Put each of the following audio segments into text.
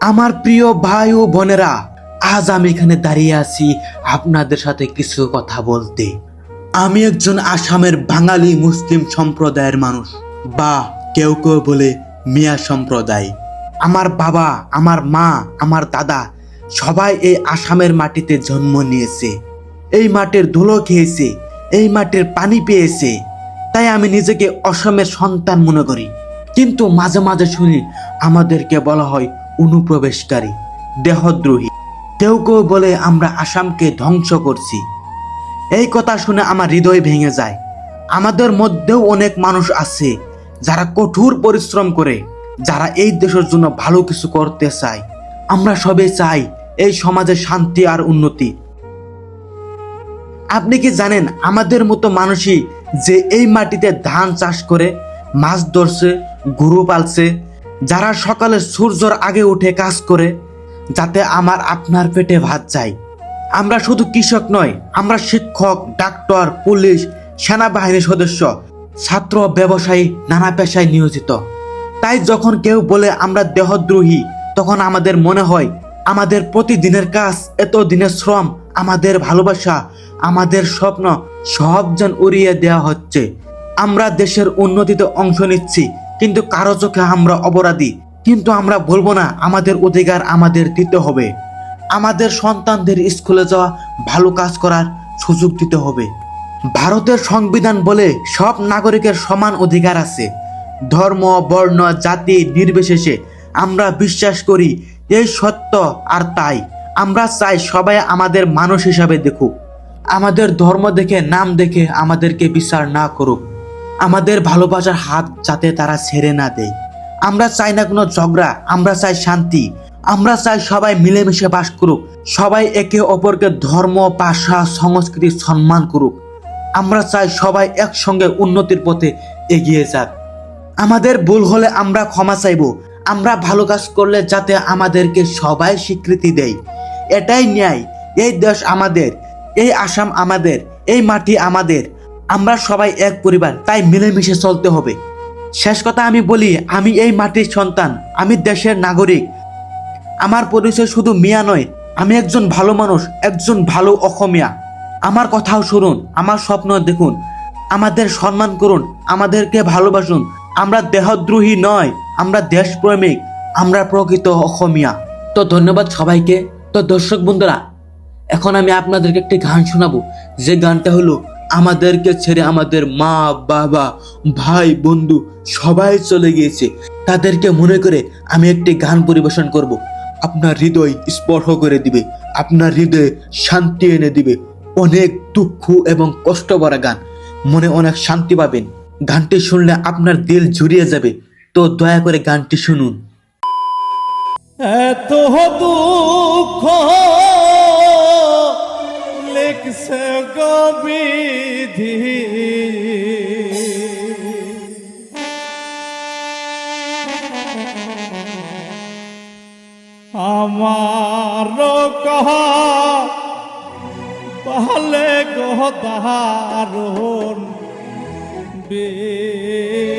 আমার প্রিয় ভাই ও বোনেরা, আজ আমি এখানে দাঁড়িয়ে আছি আপনাদের সাথে কিছু কথা বলতে। আমি একজন আসামের বাঙালি মুসলিম সম্প্রদায়ের মানুষ, বা কেউ কেউ বলে মিয়া সম্প্রদায়। আমার বাবা, আমার মা, আমার দাদা সবাই এই আসামের মাটিতে জন্ম নিয়েছে। এই মাটির ধুলো খেয়েছে, এই মাটির পানি পেয়েছে। তাই আমি নিজেকে অসমের সন্তান মনে করি। কিন্তু মাঝে মাঝে শুনি আমাদেরকে বলা হয় অনুপ্রবেশকারী, দেহদ্রোহী। কেউ কেউ বলে, আমরা আসামকে ধ্বংস করছি। এই কথা শুনে আমার হৃদয় ভেঙে যায়। আমাদের মধ্যেও অনেক মানুষ আছে যারা কঠোর পরিশ্রম করে, যারা এই দেশের জন্য ভালো কিছু করতে চায়। আমরা সবাই চাই এই সমাজে শান্তি আর উন্নতি। আপনি কি জানেন, আমাদের মতো মানুষই যে এই মাটিতে ধান চাষ করে, মাছ ধরছে, গরু পালছে যারা সকালে সূর্যর আগে উঠে কাজ করে, যাতে আমার আপনার পেটে ভাত চাই। আমরা শুধু কৃষক নয়, আমরা শিক্ষক, ডাক্তার, পুলিশ, সেনাবাহিনীর সদস্য, ছাত্র, ব্যবসায়ী, নানা পেশায় নিয়োজিত। তাই যখন কেউ বলে আমরা দেহদ্রোহী, তখন আমাদের মনে হয়, আমাদের প্রতিদিনের কাজ, এত দিনের শ্রম, আমাদের ভালোবাসা, আমাদের স্বপ্ন সব যেন উড়িয়ে দেওয়া হচ্ছে। আমরা দেশের উন্নতিতে অংশ নিচ্ছি কিন্তু কারও চোখে আমরা অপরাধী, কিন্তু আমরা বলব না, আমাদের অধিকার আমাদের দিতে হবে। আমাদের সন্তানদের স্কুলে যাওয়া, ভালো কাজ করার সুযোগ দিতে হবে। ভারতের সংবিধান বলে সব নাগরিকের সমান অধিকার আছে। ধর্ম, বর্ণ, জাতি নির্বিশেষে আমরা বিশ্বাস করি, এই সত্য আর তাই। আমরা চাই সবাই আমাদের মানুষ হিসাবে দেখুক। আমাদের ধর্ম দেখে, নাম দেখে আমাদেরকে বিচার না করুক। আমাদের ভালোবাসার হাত যাতে তারা ছেড়ে না দেয়। আমরা চাই না কোনো ঝগড়া, আমরা চাই শান্তি। আমরা চাই সবাই মিলেমিশে বাস করুক, সবাই একে অপরকে ধর্ম, ভাষা, সংস্কৃতি সম্মান করুক। আমরা চাই সবাই একসঙ্গে উন্নতির পথে এগিয়ে যাক। আমাদের ভুল হলে আমরা ক্ষমা চাইব। আমরা ভালো কাজ করলে যাতে আমাদেরকে সবাই স্বীকৃতি দেয়। এটাই ন্যায়। এই দেশ আমাদের, এই আসাম আমাদের, এই মাটি আমাদের। আমরা সবাই এক পরিবার, তাই মিলেমিশে চলতে হবে। শেষ কথা আমি বলি, আমি এই মাটির সন্তান, আমি দেশের নাগরিক। আমার পরিচয় শুধু মিয়া নয়, আমি একজন ভালো মানুষ, একজন ভালো অসমীয়া। আমার কথাও শুনুন, আমার স্বপ্ন দেখুন, আমাদের সম্মান করুন, আমাদেরকে ভালোবাসুন। আমরা দেহদ্রোহী নয়, আমরা দেশপ্রেমিক, আমরা প্রকৃত অসমীয়া। তো ধন্যবাদ সবাইকে। তো দর্শক বন্ধুরা, এখন আমি আপনাদেরকে একটি গান শোনাবো। যে গানটা হলো আমাদেরকে ছেড়ে আমাদের মা, বাবা, ভাই, বন্ধু সবাই চলে গিয়েছে। তাদেরকে মনে করে আমি একটি গান পরিবেশন করব। আপনার হৃদয় স্পর্শ করে দিবে। আপনার হৃদয়ে শান্তি এনে দিবে। অনেক দুঃখ এবং কষ্ট ভরা গান। মনে অনেক শান্তি পাবেন। গানটি শুনলে আপনার দিল জুড়িয়ে যাবে। তো দয়া করে গানটি শুনুন। এত দুঃখ গবিধি আমার কহা পালে গদারণ বেধি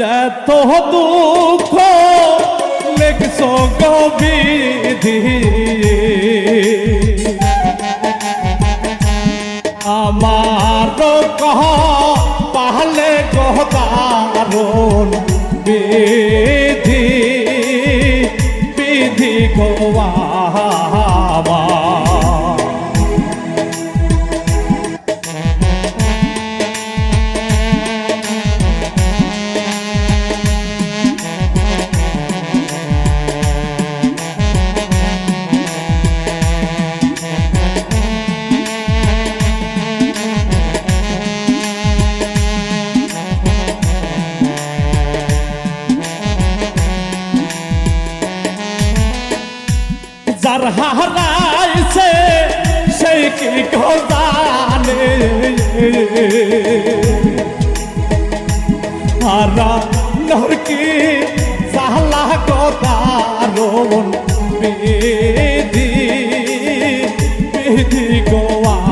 এত দুঃখ লেখছ গবিধি আমার কহ পাহলে গহদারণ বিধি বিধি গোয়া দিগোয়া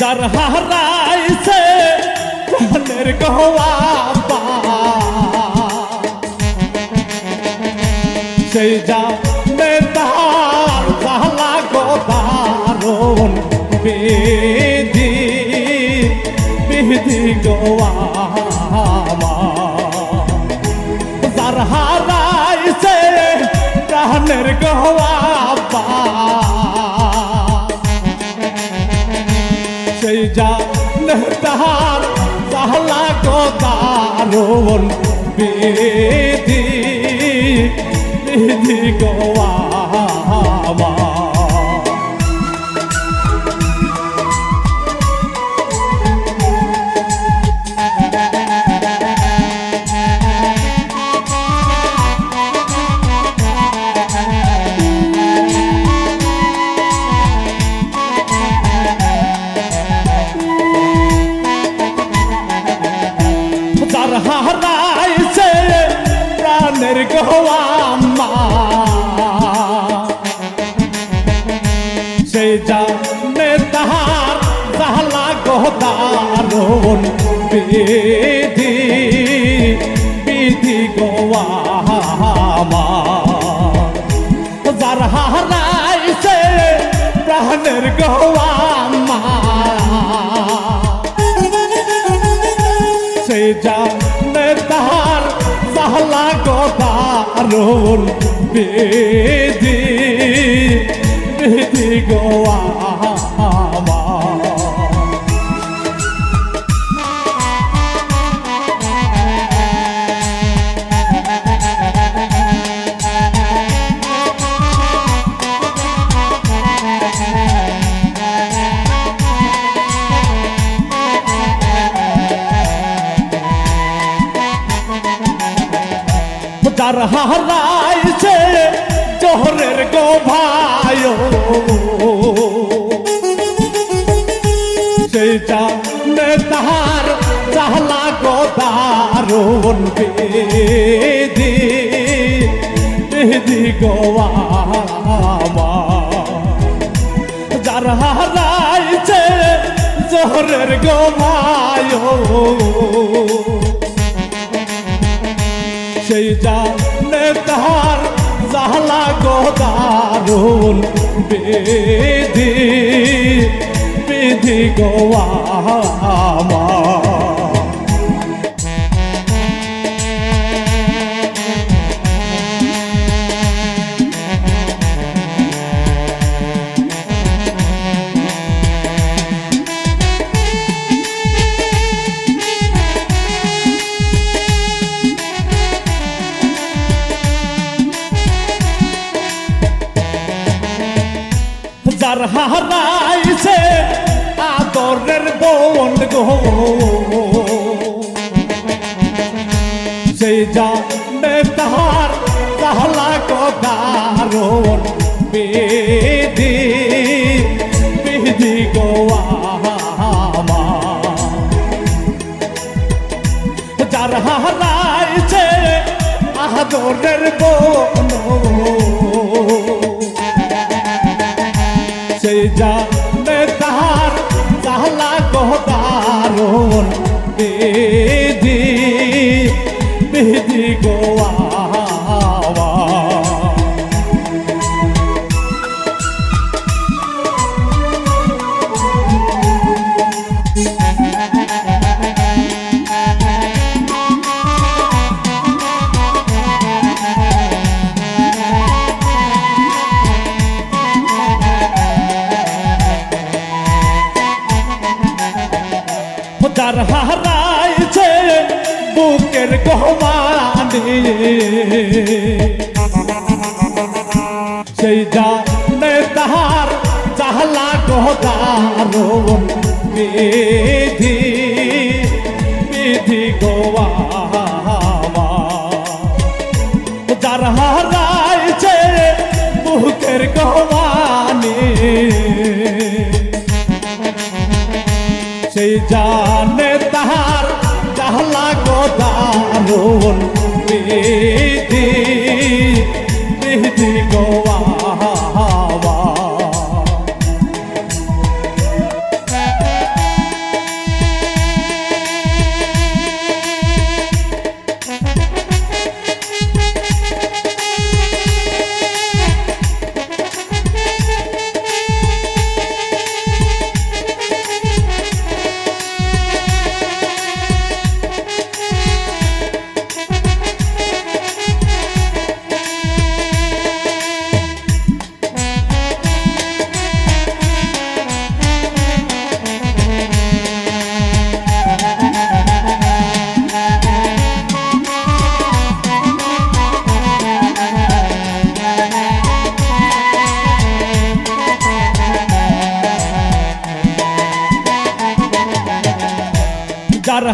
যার হারাইছে গোয়া পা সেই যা নেতার জালা গোদারুন বিধি বিধি গোয়া যার হারাইছে প্রাণের গোয়া যা তাহার তাহলা গো দারুণ বেদি বিধি গোয়া। গোদারুন বিধি বিধি গোয়া মা যার হারাইছে প্রাণের গোয়া মা সেই জানে তাহার সাহলা গোদারুন বেদি বেদি গোয়া যার হারাইছে জোহরের গো ভাই সেই জানে তাহার চাহলা গো দারুণ বেদি বেদি গোয়া যার হারাইছে জোহরের গো ভাই সেই জানে জাহলা গদারুন বেদি বিধি গোয়া হারাইছে আদরের বোন গো। সেই জানে তাহার তাহলা গদারুন বিধি বিধি গোয়া যার হারাইছে আদরের বোন চাহলা গহদারুন যার হারাইছে বুকের গহমানে। সেই জানে তাহার চাহলা গহদারণ বিধি বিধি গোয়া যার হারাইছে বুকের গহমানে। সেই জানে তাহার জাহলা গদারণ বিধি বিধি গোয়া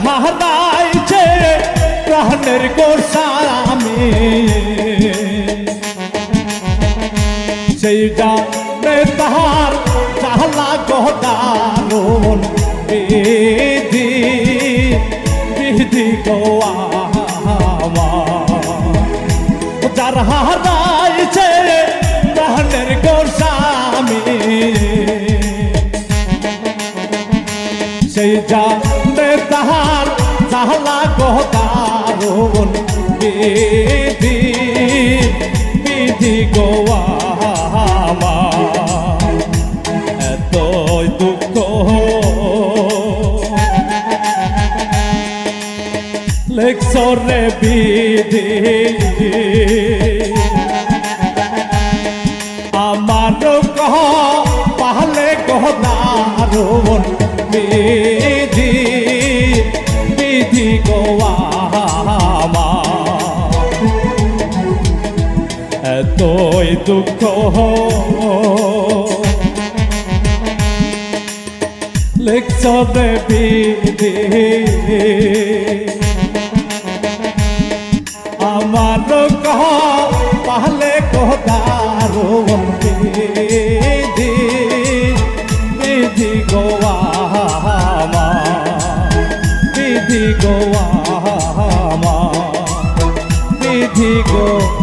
হারাইছে প্রাণের গোস্বামী সেই জানে তাহার চাহলা গদারণ বিধি বিধি গোয়া যার হারাইছে প্রাণের গোস্বামী সেই জানে তাহার চাহলা গদারণ বিধি বিধি গোয়া এত দুঃখ। লেখসরে বিধি। আমার কহ পাহলে গহদারণ বিধি গোয়া এতই দুঃখ লেখসরে বিধি আমার কহ পাহলে গহদারণ বিধি বিধি গোয়া বিধি গোয়া বিধি গো